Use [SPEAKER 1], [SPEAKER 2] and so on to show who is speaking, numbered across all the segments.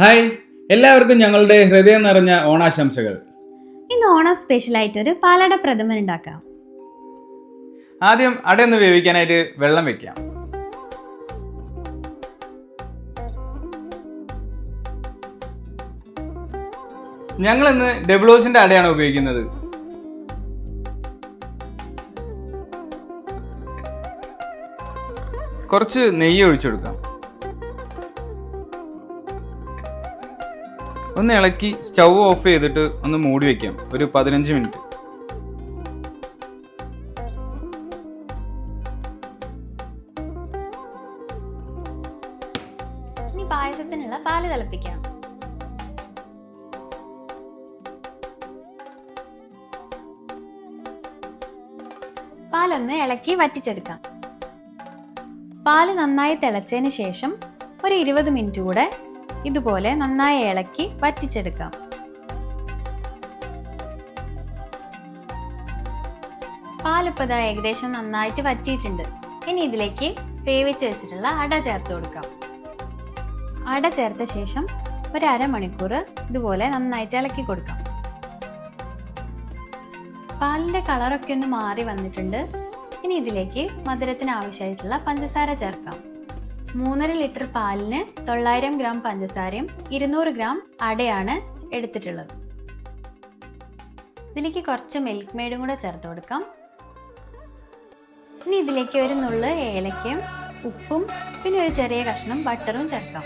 [SPEAKER 1] Hi എല്ലാവർക്കും ഞങ്ങളുടെ ഹൃദയം നിറഞ്ഞ ഓണാശംസകൾ.
[SPEAKER 2] ഇന്ന് ഓണം സ്പെഷ്യലായിട്ട് ഒരു പാലട പ്രഥമൻ ഉണ്ടാക്കാം.
[SPEAKER 1] ആദ്യം അടയൊന്ന് വേവിക്കാനായിട്ട് വെള്ളം വെക്കാം. ഞങ്ങൾ ഇന്ന് ഡെബ്ലോസിന്റെ അടയാണ് ഉപയോഗിക്കുന്നത്. കുറച്ച് നെയ്യ് ഒഴിച്ചു കൊടുക്കാം ഒന്ന് ഇളക്കി സ്റ്റൗ ഓഫ് ചെയ്തിട്ട് ഒന്ന് മൂടി വെക്കാം. ഒരു പതിനഞ്ച് മിനിറ്റ്.
[SPEAKER 2] ഇനി പായസത്തിനുള്ള പാൽ തിളപ്പിക്കാം പാലൊന്ന് ഇളക്കി വറ്റിച്ചെടുക്കാം. പാൽ നന്നായി തിളച്ചതിന് ശേഷം ഒരു ഇരുപത് മിനിറ്റ് കൂടെ ഇതുപോലെ നന്നായി ഇളക്കി വറ്റിച്ചെടുക്കാം. പാലിപ്പത ഏകദേശം നന്നായിട്ട് വറ്റിയിട്ടുണ്ട്. ഇനി ഇതിലേക്ക് വേവിച്ച് വെച്ചിട്ടുള്ള അട ചേർത്ത് കൊടുക്കാം. അട ചേർത്ത ശേഷം ഒരു അരമണിക്കൂർ ഇതുപോലെ നന്നായിട്ട് ഇളക്കി കൊടുക്കാം. പാലിന്റെ കളറൊക്കെ ഒന്ന് മാറി വന്നിട്ടുണ്ട്. ഇനി ഇതിലേക്ക് മധുരത്തിന് ആവശ്യമായിട്ടുള്ള പഞ്ചസാര ചേർക്കാം. മൂന്നര ലിറ്റർ പാലിന് തൊള്ളായിരം ഗ്രാം പഞ്ചസാരയും ഇരുന്നൂറ് ഗ്രാം അടയാണ് എടുത്തിട്ടുള്ളത്. ഇതിലേക്ക് കുറച്ച് മിൽക്ക് മെയ്ഡും കൂടെ ചേർത്ത് കൊടുക്കാം. ഇനി ഇതിലേക്ക് ഒരു നുള്ള് ഏലക്കയും ഉപ്പും പിന്നെ ഒരു ചെറിയ കഷ്ണം ബട്ടറും ചേർക്കാം.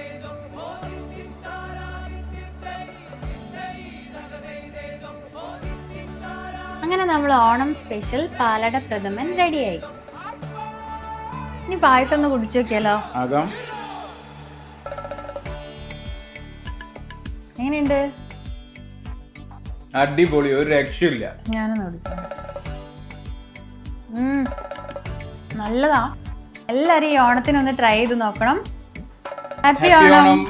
[SPEAKER 2] അങ്ങനെ നമ്മൾ ഓണം സ്പെഷ്യൽ പാലട പ്രഥമൻ റെഡിയായി ഇനി പായസം ഒന്ന് കുടിച്ചു നോക്കിയാലോ
[SPEAKER 1] ആകാം.
[SPEAKER 2] എങ്ങനെയുണ്ട്?
[SPEAKER 1] അടിപൊളി ഒരു രക്ഷയില്ല
[SPEAKER 2] ഞാനൊന്ന് കുടിച്ചു. നല്ലതാ. എല്ലാരും ഈ ഓണത്തിന് ഒന്ന് ട്രൈ ചെയ്ത് നോക്കണം. ഹാപ്പി
[SPEAKER 1] ഓണം.